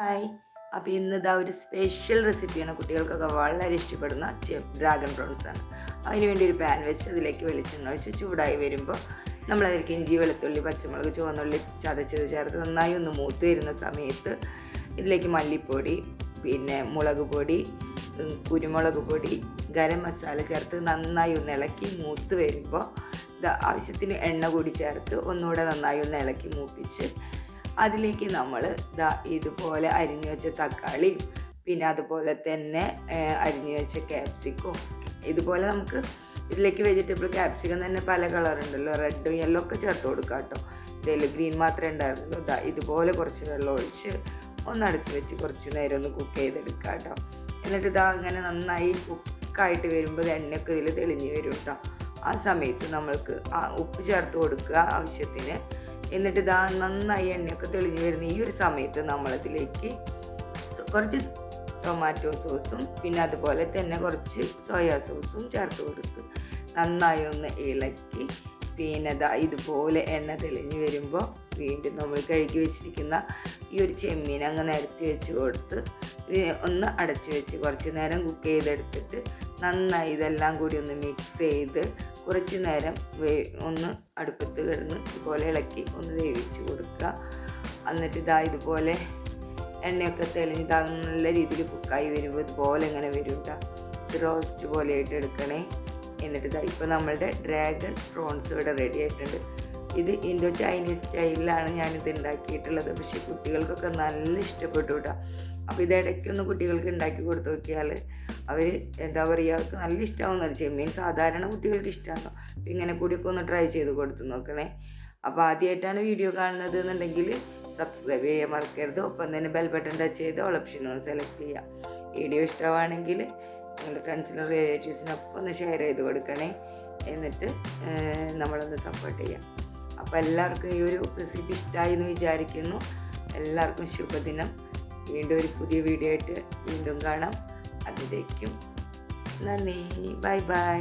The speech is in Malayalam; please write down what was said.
ഹായ്. അപ്പോൾ ഇന്ന് ഇതാ ഒരു സ്പെഷ്യൽ റെസിപ്പിയാണ് കുട്ടികൾക്കൊക്കെ വളരെ ഇഷ്ടപ്പെടുന്ന ഡ്രാഗൺ പ്രോൺസ് ആണ്. അതിന് വേണ്ടി ഒരു പാൻ വെച്ച് അതിലേക്ക് വെളിച്ചെണ്ണ ഒഴിച്ച് ചൂടായി വരുമ്പോൾ നമ്മൾ അതിലേക്ക് ഇഞ്ചി വെളുത്തുള്ളി പച്ചമുളക് ചുവന്നുള്ളി ചതച്ചത് ചേർത്ത് നന്നായി ഒന്ന് മൂത്ത് വരുന്ന സമയത്ത് ഇതിലേക്ക് മല്ലിപ്പൊടി പിന്നെ മുളക് പൊടി കുരുമുളക് പൊടി ഗരം മസാല ചേർത്ത് നന്നായി ഒന്ന് ഇളക്കി മൂത്ത് വരുമ്പോൾ ആവശ്യത്തിന് എണ്ണ കൂടി ചേർത്ത് ഒന്നുകൂടെ നന്നായി ഒന്ന് ഇളക്കി മൂപ്പിച്ച് അതിലേക്ക് നമ്മൾ ഇതാ ഇതുപോലെ അരിഞ്ഞു വെച്ച തക്കാളി പിന്നെ അതുപോലെ തന്നെ അരിഞ്ഞു വെച്ച ക്യാപ്സിക്കും ഇതുപോലെ നമുക്ക് ഇതിലേക്ക് വെജിറ്റബിൾ ക്യാപ്സിക്കം തന്നെ പല കളറുണ്ടല്ലോ റെഡും യെല്ലോ ഒക്കെ ചേർത്ത് കൊടുക്കാം കേട്ടോ ഇതിൽ ഗ്രീൻ മാത്രമേ ഉണ്ടായിരുന്നുള്ളൂ. ഇതാ ഇതുപോലെ കുറച്ച് വെള്ളം ഒഴിച്ച് ഒന്ന് അടുത്ത് വെച്ച് കുറച്ച് നേരം ഒന്ന് കുക്ക് ചെയ്തെടുക്കാം കേട്ടോ എന്നിട്ട് ഇതാ അങ്ങനെ നന്നായി കുക്കായിട്ട് വരുമ്പോൾ എണ്ണയൊക്കെ ഇതിൽ തെളിഞ്ഞ് വരും കേട്ടോ ആ സമയത്ത് നമ്മൾക്ക് ഉപ്പ് ചേർത്ത് കൊടുക്കുക ആവശ്യത്തിന്. എന്നിട്ട് ഇതാ നന്നായി എണ്ണയൊക്കെ തെളിഞ്ഞ് വരുന്ന ഈ ഒരു സമയത്ത് നമ്മളതിലേക്ക് കുറച്ച് ടൊമാറ്റോ സോസും പിന്നെ അതുപോലെ തന്നെ കുറച്ച് സോയാ സോസും ചേർത്ത് കൊടുത്ത് നന്നായി ഒന്ന് ഇളക്കി. പിന്നെ ഇതുപോലെ എണ്ണ തെളിഞ്ഞ് വരുമ്പോൾ വീണ്ടും നമ്മൾ കഴുകി വെച്ചിരിക്കുന്ന ഈ ഒരു ചെമ്മീൻ അങ്ങ് നിരത്തി വെച്ച് കൊടുത്ത് ഒന്ന് അടച്ച് വെച്ച് കുറച്ച് നേരം കുക്ക് ചെയ്തെടുത്തിട്ട് നന്നായി ഇതെല്ലാം കൂടി ഒന്ന് മിക്സ് ചെയ്ത് കുറച്ച് നേരം വേ ഒന്ന് അടുപ്പത്ത് കിടന്ന് ഇതുപോലെ ഇളക്കി ഒന്ന് വേവിച്ച് കൊടുക്കുക. എന്നിട്ട് ഇതാ ഇതുപോലെ എണ്ണയൊക്കെ തെളിഞ്ഞ് ഇതാ നല്ല രീതിയിൽ കുക്കായി വരുമ്പോൾ ഇതുപോലെ ഇങ്ങനെ വരും റോസ്റ്റ് പോലെ ആയിട്ട് എടുക്കണേ. എന്നിട്ട് ഇതാ ഇപ്പോൾ നമ്മളുടെ ഡ്രാഗൺ പ്രോൺസ് ഇവിടെ റെഡി ആയിട്ടുണ്ട്. ഇത് ഇൻഡോ ചൈനീസ് സ്റ്റൈലിലാണ് ഞാനിത് ഉണ്ടാക്കിയിട്ടുള്ളത്. പക്ഷേ കുട്ടികൾക്കൊക്കെ നല്ല ഇഷ്ടപ്പെട്ടു കേട്ടോ അപ്പോൾ ഇതിടയ്ക്ക് ഒന്ന് കുട്ടികൾക്ക് ഉണ്ടാക്കി കൊടുത്തു നോക്കിയാൽ അവർ എന്താ പറയുക അവർക്ക് നല്ല ഇഷ്ടമാവുന്നത് ചെമ്മീൻ. സാധാരണ കുട്ടികൾക്ക് ഇഷ്ടമാണോ അപ്പോൾ ഇങ്ങനെ കൂടിയൊക്കെ ഒന്ന് ട്രൈ ചെയ്ത് കൊടുത്തു നോക്കണേ. അപ്പോൾ ആദ്യമായിട്ടാണ് വീഡിയോ കാണുന്നത് എന്നുണ്ടെങ്കിൽ സബ്സ്ക്രൈബ് ചെയ്യാൻ മറക്കരുത്. ഒപ്പം തന്നെ ബെൽ ബട്ടൺ ടച്ച് ചെയ്ത് ഓൾ ഓപ്ഷൻ ഒന്ന് സെലക്ട് ചെയ്യുക വീഡിയോ ഇഷ്ടമാണെങ്കിൽ നിങ്ങളുടെ ഫ്രണ്ട്സിനും റിലേറ്റീവ്സിനൊപ്പം ഒന്ന് ഷെയർ ചെയ്ത് കൊടുക്കണേ. എന്നിട്ട് നമ്മളൊന്ന് സപ്പോർട്ട് ചെയ്യാം. അപ്പോൾ എല്ലാവർക്കും ഈ ഒരു റെസിപ്പി ഇഷ്ടമായി എന്ന് വിചാരിക്കുന്നു. എല്ലാവർക്കും ശുഭദിനം. വീണ്ടും ഒരു പുതിയ വീഡിയോ ആയിട്ട് വീണ്ടും കാണാം. അതിലേക്കും നന്ദി. Bye bye.